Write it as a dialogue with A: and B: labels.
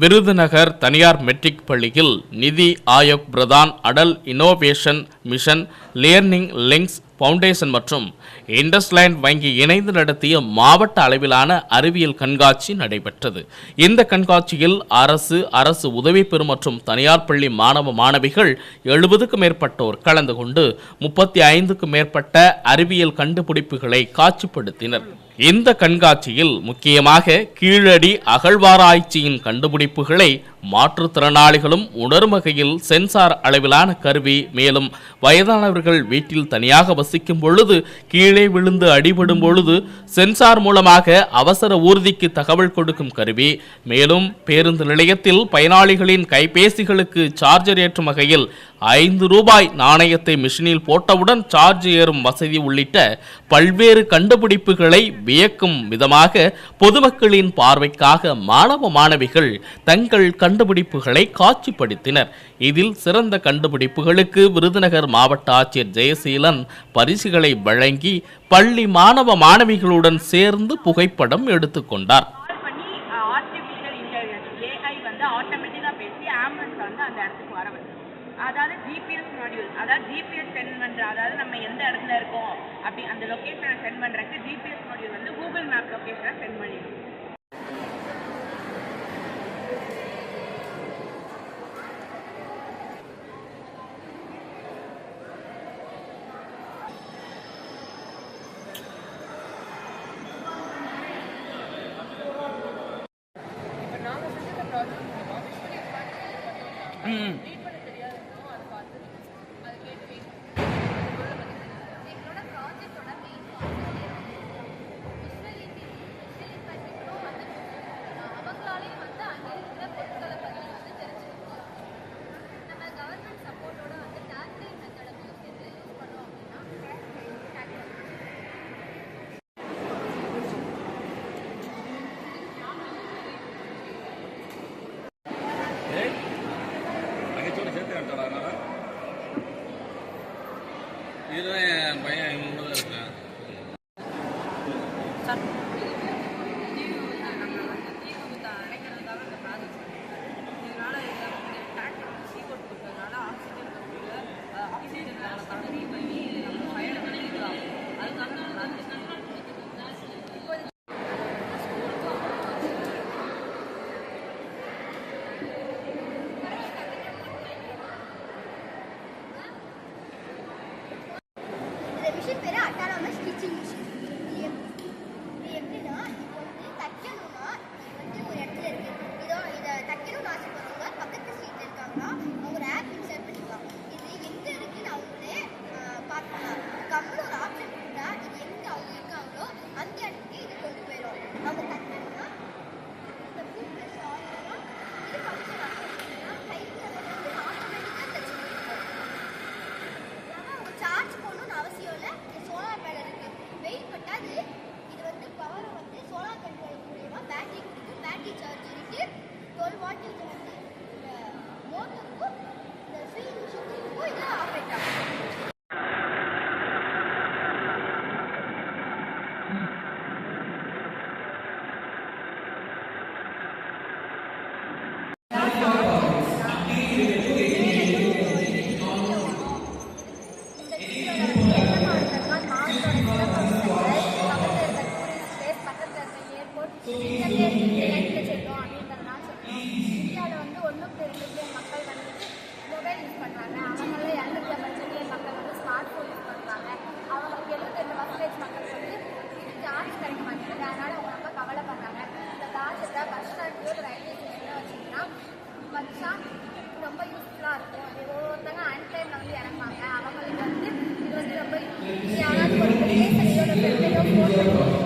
A: விருதுநகர் தனியார் மெட்ரிக் பள்ளியில் NITI Aayog Pradhan Atal innovation mission learning links foundation மற்றும் இண்டஸ்லைண்ட் வங்கி இணைந்து நடத்திய மாவட்ட அளவிலான அறிவியல் கண்காட்சி நடைபெற்றது. இந்த கண்காட்சியில் அரசு அரசு உதவி பெறும் மற்றும் தனியார் பள்ளி மாணவ மாணவிகள் எழுபதுக்கும் மேற்பட்டோர் கலந்து கொண்டு முப்பத்தி ஐந்துக்கும் மேற்பட்ட அறிவியல் கண்டுபிடிப்புகளை காட்சிப்படுத்தினர். இந்த கண்காட்சியில் முக்கியமாக கீழடி அகழ்வாராய்ச்சியின் கண்டுபிடிப்புகளை மாற்றுத்திறனாளிகளும் உணரும் வகையில் சென்சார் அளவிலான கருவி மேலும் வயதானவர்கள் வீட்டில் தனியாக வசிக்கும் பொழுது கீழே விழுந்து அடிபடும் பொழுது சென்சார் மூலமாக அவசர ஊர்திக்கு தகவல் கொடுக்கும் கருவி. மேலும் பேருந்து நிலையத்தில் பயனாளிகளின் கைபேசிகளுக்கு சார்ஜர் ஏற்றும் வகையில் ஐந்து ரூபாய் நாணயத்தை மிஷினில் போட்டவுடன் சார்ஜ் ஏறும் வசதி உள்ளிட்ட பல்வேறு கண்டுபிடிப்புகளை வியக்கும் விதமாக பொதுமக்களின் பார்வைக்காக மாணவ மாணவிகள் தங்கள் கண்டுபிடிப்புகளை காட்சிப்படுத்தினர். இதில் சிறந்த கண்டுபிடிப்புகளுக்கு விருதுநகர் மாவட்ட ஆட்சியர் ஜெயசீலன் பரிசுகளை வழங்கி பள்ளி மாணவ மாணவிகளுடன் சேர்ந்து புகைப்படம் எடுத்துக்கொண்டார்.
B: அதாவது ஜிபிஎஸ் மாடியூல் அதாவது ஜிபிஎஸ் சென்ட் பண்ணுற அதாவது நம்ம எந்த இடத்துல இருக்கோம் அப்படி அந்த லொக்கேஷனை சென்ட் பண்ணுறதுக்கு ஜிபிஎஸ் மாடியூல் வந்து கூகுள் மேப் லொக்கேஷனை சென்ட் பண்ணிடும்.
C: எங்களோட இந்த மிஷின் பேர் அட்டானமஸ் டீச்சிங்
D: Thank you.